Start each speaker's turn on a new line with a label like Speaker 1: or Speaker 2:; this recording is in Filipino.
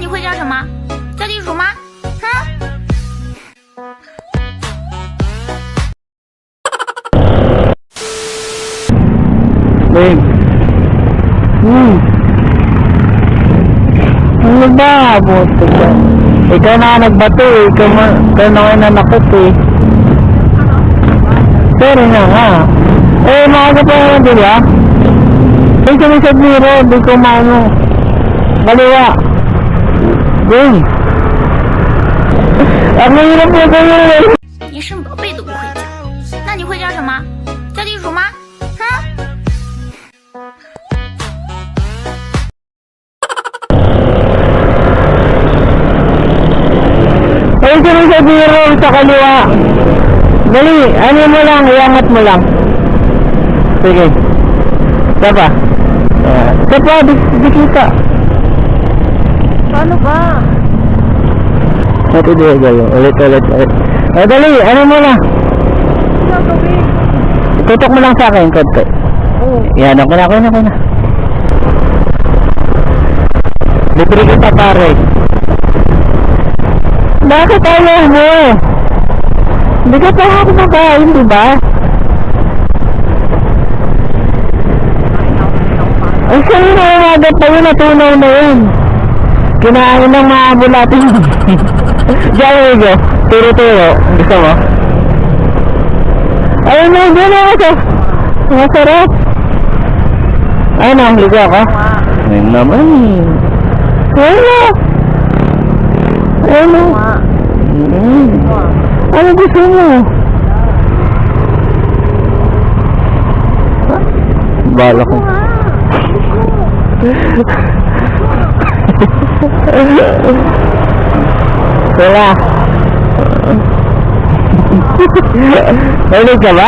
Speaker 1: 你会叫什么？叫地鼠吗？哼！
Speaker 2: Babe. Hmm. Ano ba? Buto ka. Ikaw na nagbato eh. Ikaw, na, ikaw na kayo nanakot eh. Pero nga nga. Eh, maaga pa naman din ah. Ay, kami sa biro. Di ko maano. Kaliwa. Ding. Ang hirap na kayo eh.
Speaker 1: 你生宝贝都不会叫，那你会叫什么？叫地鼠吗？哼！
Speaker 2: Ay, kami sa biro sa kaliwa. Dali, ano mo lang, iangat mo lang. Sige. Isa pa. Uh, isa pa, di, di kita.
Speaker 3: Paano ba?
Speaker 2: Ito di gayo. Ulit, ulit, ulit. Eh, dali, ano mo na.
Speaker 3: Ano?
Speaker 2: Tutok mo lang sa akin, konti.
Speaker 3: Oo.
Speaker 2: Yan, ako na, ako na, ako na. Libre kita pare. Bakit ayaw mo? Hindi ka pa ako makain, di ba? Ay, sa'yo na umaga pa yun, natunaw na yun. Kinain ng mga bulatin. Diyan ito. Turo-turo. Gusto mo? Ayun na, diyan ako sa... Masarap. Ay, nahuli ako. Ayun naman. Ayun na. Ayun na. Mm. Ano gusto mo? Bala ko. Wala. Nahuli ka ba?